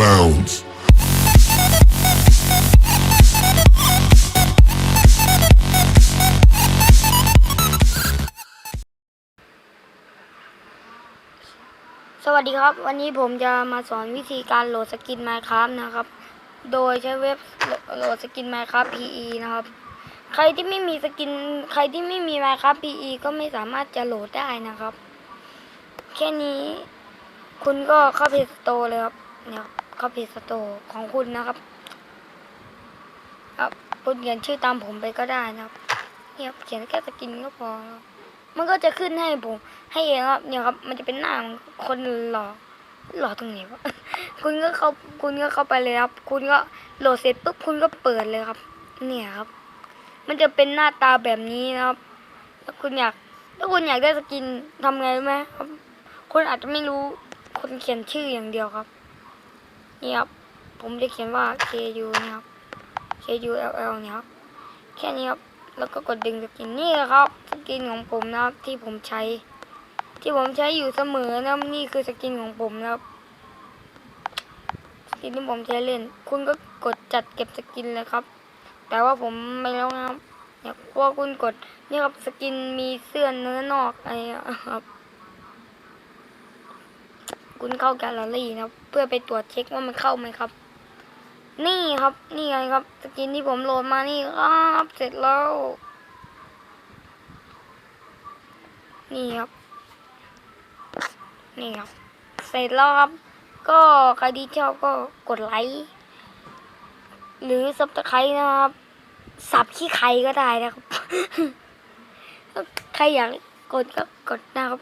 bounds. สวัสดีครับ วันนี้ผมจะมาสอนวิธีการโหลดสกิน Minecraft นะครับ โดยใช้เว็บโหลดสกิน Minecraft PE นะครับ ใครที่ไม่มีสกิน ใครที่ไม่มี Minecraft PE ก็ไม่สามารถจะโหลดได้นะครับ แค่นี้คุณก็เข้าเพจสโตร์เลยครับเนี่ย ครับเขาเพจสโตรของคุณนะครับครับคุณเขียนชื่อตามผมไปก็ได้นะครับเนี่ยครับเขียนแค่สกินก็พอ มันก็จะขึ้นให้ผม ให้เองครับเนี่ยครับ มันจะเป็นหน้าคนหล่อหล่อตรงไหนวะคุณก็เข้าคุณก็เข้าไปเลยครับ คุณก็โหลดเสร็จปุ๊บคุณก็เปิดเลยครับ เนี่ยครับ มันจะเป็นหน้าตาแบบนี้นะครับถ้าคุณอยากถ้าคุณอยากได้สกินทำไงไหมครับ คุณอาจจะไม่รู้คุณเขียนชื่ออย่างเดียวครับ นี่ครับ ผมจะเขียนว่า K U เนี่ยครับ K U L L เนี่ยครับ แค่นี้ครับ แล้วก็กดดึงสกินนี่แหละครับ สกินของผมนะครับที่ผมใช้ ที่ผมใช้อยู่เสมอนะนี่คือสกินของผมนะครับ สกินที่ผมใช้เล่น คุณก็กดจัดเก็บสกินเลยครับ แต่ว่าผมไม่แล้วนะครับเนี่ยพอคุณกด นี่ครับสกินมีเสื้อเนื้อนอกอะไรครับ คุณเข้าแกลเลอรี่นะครับ เพื่อไปตรวจเช็คว่ามันเข้าไหมครับ นี่ครับ นี่ไงครับสกินที่ผมโหลดมานี่ครับเสร็จแล้ว นี่ครับ นี่ครับ เสร็จแล้วครับ ก็ใครที่ชอบก็กดไลค์หรือซับสไครต์นะครับสับขี้ใครก็ได้นะครับ ใครอยากกดก็กดนะครับ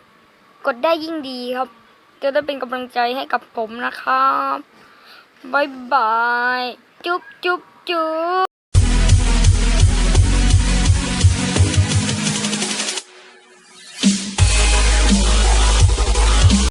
กดได้ยิ่งดีครับ จะได้เป็นกำลังใจให้กับผมนะครับบายบาย จุ๊บจุ๊บจุ๊บ